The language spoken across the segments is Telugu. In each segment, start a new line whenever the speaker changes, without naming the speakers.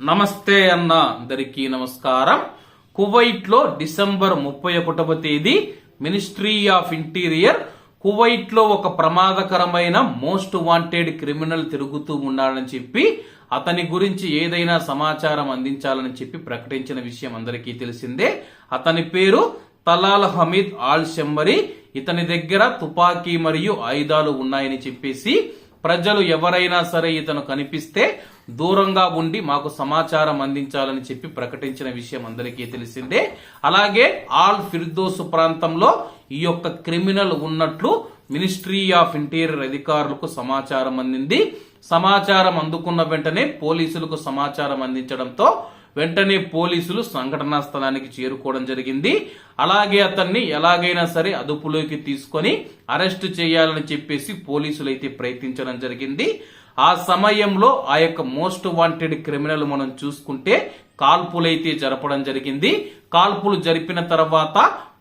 నమస్తే అన్న అందరికీ నమస్కారం. కువైట్లో డిసెంబర్ ముప్పై ఒకటవ తేదీ మినిస్ట్రీ ఆఫ్ ఇంటీరియర్ కువైట్లో ఒక ప్రమాదకరమైన మోస్ట్ వాంటెడ్ క్రిమినల్ తిరుగుతూ ఉన్నాడని చెప్పి అతని గురించి ఏదైనా సమాచారం అందించాలని చెప్పి ప్రకటించిన విషయం అందరికీ తెలిసిందే. అతని పేరు తలాల్ హమీద్ ఆల్ షెమ్మరి ఇతని దగ్గర తుపాకీ మరియు ఆయుధాలు ఉన్నాయని చెప్పేసి ప్రజలు ఎవరైనా సరే ఇతను కనిపిస్తే దూరంగా ఉండి మాకు సమాచారం అందించాలని చెప్పి ప్రకటించిన విషయం అందరికీ తెలిసిందే. అలాగే ఆల్ ఫిర్దోస్ ప్రాంతంలో ఈ యొక్క క్రిమినల్ ఉన్నట్లు మినిస్ట్రీ ఆఫ్ ఇంటీరియర్ అధికారులకు సమాచారం అందింది. సమాచారం అందుకున్న వెంటనే పోలీసులకు సమాచారం అందించడంతో వెంటనే పోలీసులు సంఘటనా స్థలానికి చేరుకోవడం జరిగింది. అలాగే అతన్ని ఎలాగైనా సరే అదుపులోకి తీసుకొని అరెస్ట్ చేయాలని చెప్పేసి పోలీసులు అయితే ప్రయత్నించడం జరిగింది. ఆ సమయంలో ఆ యొక్క మోస్ట్ వాంటెడ్ క్రిమినల్ మనం చూసుకుంటే కాల్పులైతే జరపడం జరిగింది. కాల్పులు జరిపిన తర్వాత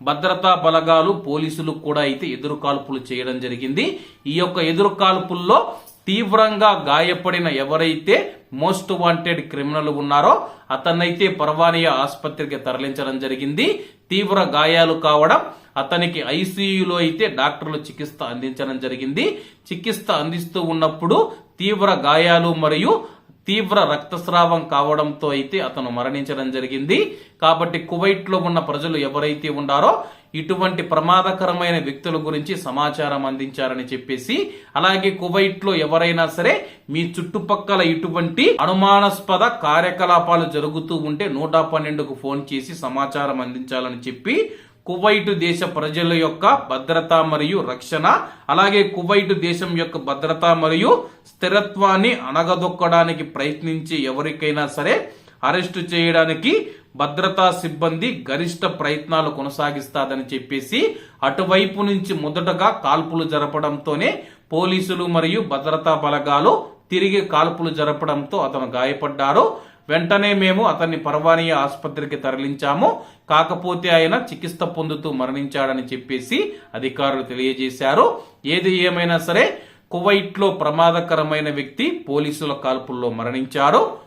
భద్రతా బలగాలు పోలీసులు కూడా అయితే ఎదురు కాల్పులు చేయడం జరిగింది. ఈ యొక్క ఎదురు కాల్పుల్లో తీవ్రంగా గాయపడిన ఎవరైతే మోస్ట్ వాంటెడ్ క్రిమినల్ ఉన్నారో అతన్నైతే పర్వానియా ఆసుపత్రికి తరలించడం జరిగింది. తీవ్ర గాయాలు కావడం అతనికి ఐసీయూలో అయితే డాక్టర్లు చికిత్స అందించడం జరిగింది. చికిత్స అందిస్తూ ఉన్నప్పుడు తీవ్ర గాయాలు మరియు తీవ్ర రక్తస్రావం కావడంతో అయితే అతను మరణించడం జరిగింది. కాబట్టి కువైట్లో ఉన్న ప్రజలు ఎవరైతే ఉన్నారో ఇటువంటి ప్రమాదకరమైన వ్యక్తుల గురించి సమాచారం అందించారని చెప్పేసి అలాగే కువైట్లో ఎవరైనా సరే మీ చుట్టుపక్కల ఇటువంటి అనుమానాస్పద కార్యకలాపాలు జరుగుతూ ఉంటే నూట పన్నెండుకు ఫోన్ చేసి సమాచారం అందించాలని చెప్పి కువైట్ దేశ ప్రజల యొక్క భద్రత మరియు రక్షణ అలాగే కువైట్ దేశం యొక్క భద్రత మరియు స్థిరత్వాన్ని అణగదొక్కడానికి ప్రయత్నించి ఎవరికైనా సరే అరెస్టు చేయడానికి భద్రతా సిబ్బంది గరిష్ట ప్రయత్నాలు కొనసాగిస్తాదని చెప్పేసి అటువైపు నుంచి మొదటగా కాల్పులు జరపడంతోనే పోలీసులు మరియు భద్రతా బలగాలు తిరిగి కాల్పులు జరపడంతో అతను గాయపడ్డారు. వెంటనే మేము అతన్ని పర్వానీయ ఆసుపత్రికి తరలించాము. కాకపోతే ఆయన చికిత్స పొందుతూ మరణించాడని చెప్పేసి అధికారులు తెలియజేశారు. ఏది ఏమైనా సరే కువైట్లో ప్రమాదకరమైన వ్యక్తి పోలీసుల కాల్పుల్లో మరణించారు.